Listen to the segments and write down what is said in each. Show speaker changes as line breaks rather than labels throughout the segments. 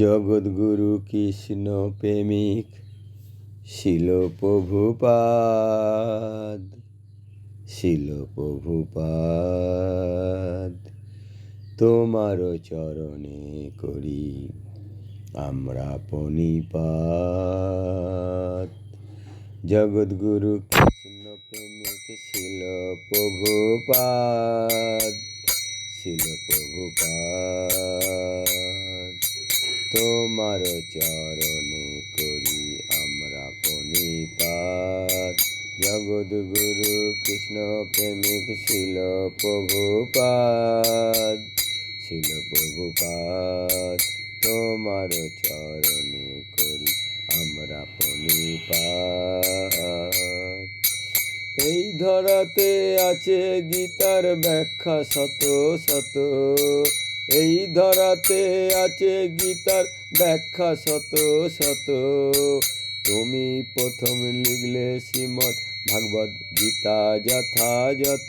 জগদ্গুরু কৃষ্ণ প্রেমিক শিল প্রভুপাদ শিল প্রভুপাদ তোমার চরণে করি আমরা পণিপাত জগদ্গুরু কৃষ্ণ প্রেমিক শিল প্রভুপাদ শিল প্রভুপাদ তোমার চরণে করি আমরা পণিপাত জগদ্গুরু কৃষ্ণ প্রেমিক শিল প্রভুপাত শিল প্রভুপাত তোমার চরণে করি আমরা পণিপাত এই ধরাতে আছে গীতার ব্যাখ্যা শত শত এই ধরাতে আছে গীতার ব্যাখ্যা শত শত তুমি প্রথম লিখলে শ্রীমৎ ভাগবত গীতা যথাযত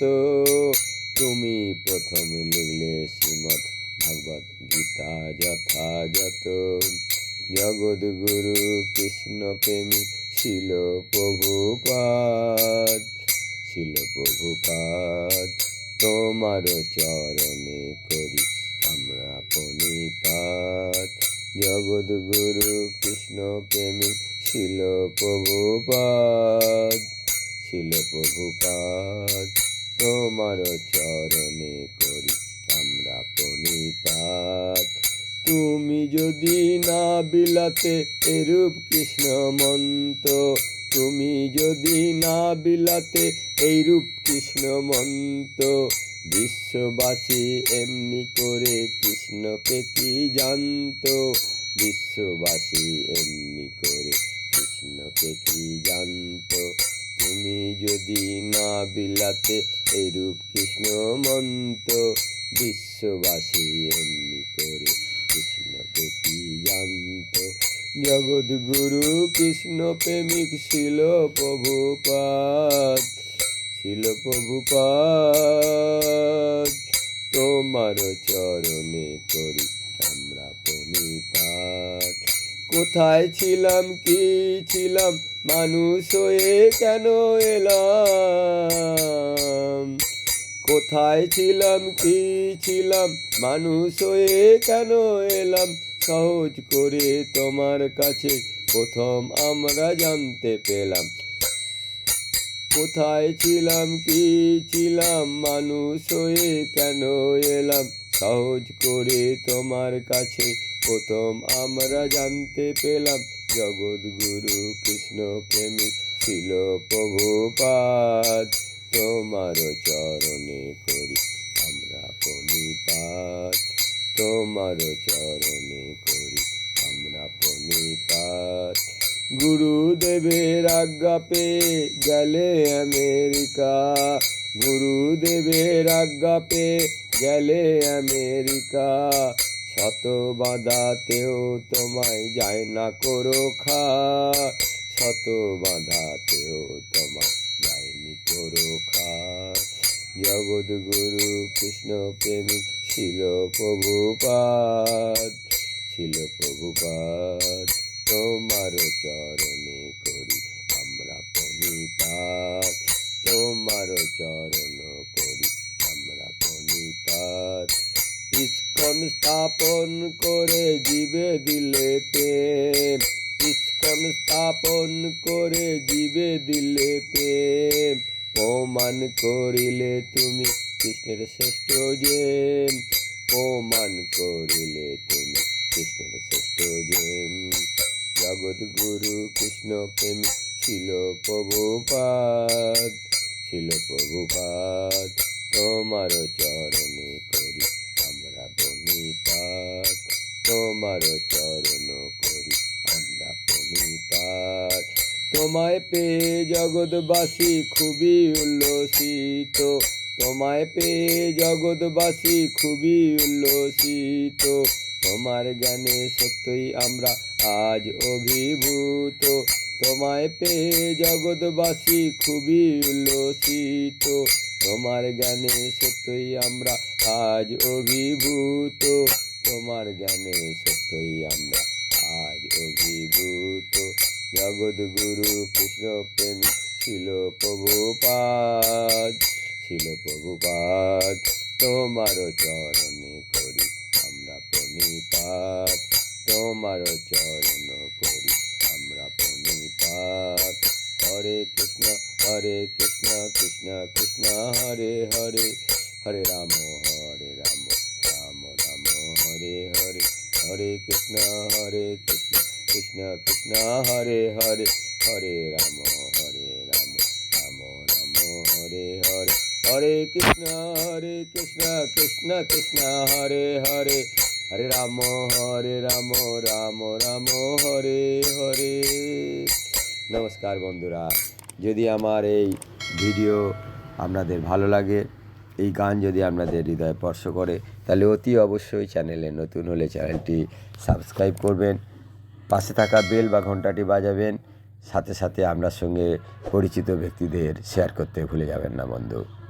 তুমি প্রথম লিখলে শ্রীমৎ ভাগবত গীতা যথাযত জগদ্গুরু কৃষ্ণ প্রেমী শিল প্রভুপাদ শিল প্রভুপাদ তোমার চরণে করি আমরা পণিপাত জগদ্গুরু কৃষ্ণ প্রেমিক শিল প্রভুপাত শিল প্রভুপাত তোমার চরণে করি আমরা পণিপাত তুমি যদি না বিলাতে এরূপ কৃষ্ণ মন্ত তুমি যদি না বিলাতে এইরূপ কৃষ্ণ মন্ত বিশ্ববাসী এমনি করে কৃষ্ণকে কি জানত বিশ্ববাসী এমনি করে কৃষ্ণকে কি জানত তুমি যদি না বিলাতে এরূপ কৃষ্ণ মন্ত বিশ্ববাসী এমনি করে কৃষ্ণকে কি জানত জগৎগুরু কৃষ্ণ প্রেমিক ছিল প্রভুপাত ছিল প্রভুপাদ তোমার চরণে করি আমরা পণিপাত কোথায় ছিলাম কি ছিলাম মানুষ হয়ে কেন এলাম কোথায় ছিলাম কি ছিলাম মানুষ হয়ে কেন এলাম সহজ করে তোমার কাছে প্রথম আমরা জানতে পেলাম কোথায় ছিলাম কি ছিলাম মানুষ হয়ে কেন এলাম সহজ করে তোমার কাছে প্রথম আমরা জানতে পেলাম জগৎগুরু কৃষ্ণ প্রেমিক ছিল প্রভুপাত তোমার চরণে করি আমরা প্রণিপাত তোমার চরণে করি আমরা প্রণিপাত গুরুদেবের আজ্ঞা পেয়ে গেলে আমেরিকা গুরুদেবের আজ্ঞা পেয়ে গেলে আমেরিকা শত বাঁধাতেও তোমায় যায় না করো খা শত বাঁধাতেও তোমায় যায়নি করো খা জগদ্গুরু কৃষ্ণ প্রেমিক শিল প্রভুপাত শিল প্রভুপাত তোমার চরণে করি আমরা পণিপাত তোমার চরণ করি আমরা পণিপাত ইস্কন স্থাপন করে জীবে দিলে প্রেম ইস্কন স্থাপন করে জীবে দিলে প্রেম প্রমাণ করিলে তুমি কৃষ্ণের শ্রেষ্ঠ যে প্রমাণ করিলে তুমি কৃষ্ণের শ্রেষ্ঠ জেম জগৎগুরু কৃষ্ণ প্রেম শিল প্রভুপাত শিল প্রভুপাত তোমার চরণে করি আমরা বনিপাত তোমার চরণ করি আমরা বনিপাত তোমায় পেয়ে জগৎবাসী খুবই উল্লসিত তোমায় পেয়ে জগৎবাসী খুবই উল্লসিত তোমার জ্ঞানে সত্যই আমরা আজ অভিভূত তোমায় পেয়ে জগৎবাসী খুবই উল্লসিত তোমার জ্ঞানে সত্যই আমরা আজ অভিভূত তোমার জ্ঞানে সত্যই আমরা আজ অভিভূত জগৎগুরু কৃষ্ণ প্রেম ছিল প্রভুপাদ ছিল প্রভুপাদ তোমার চরণ প্রণিপাত তোমার চরণ করি আমরা পণিপাত হরে কৃষ্ণ হরে কৃষ্ণ কৃষ্ণ কৃষ্ণ হরে হরে হরে রাম হরে রাম রাম রাম হরে হরে হরে কৃষ্ণ হরে কৃষ্ণ কৃষ্ণ কৃষ্ণ হরে হরে হরে রাম হরে রাম রাম রাম হরে হরে হরে কৃষ্ণ হরে কৃষ্ণ কৃষ্ণ কৃষ্ণ হরে হরে হরে রাম হরে রাম রাম রাম হরে হরে নমস্কার বন্ধুরা যদি আমার এই ভিডিও আপনাদের ভালো লাগে এই গান যদি আপনাদের হৃদয় স্পর্শ করে তাহলে অতি অবশ্যই চ্যানেলে নতুন হলে চ্যানেলটি সাবস্ক্রাইব করবেন পাশে থাকা বেল বা ঘন্টাটি বাজাবেন সাথে সাথে আপনার সঙ্গে পরিচিত ব্যক্তিদের শেয়ার করতে ভুলে যাবেন না বন্ধু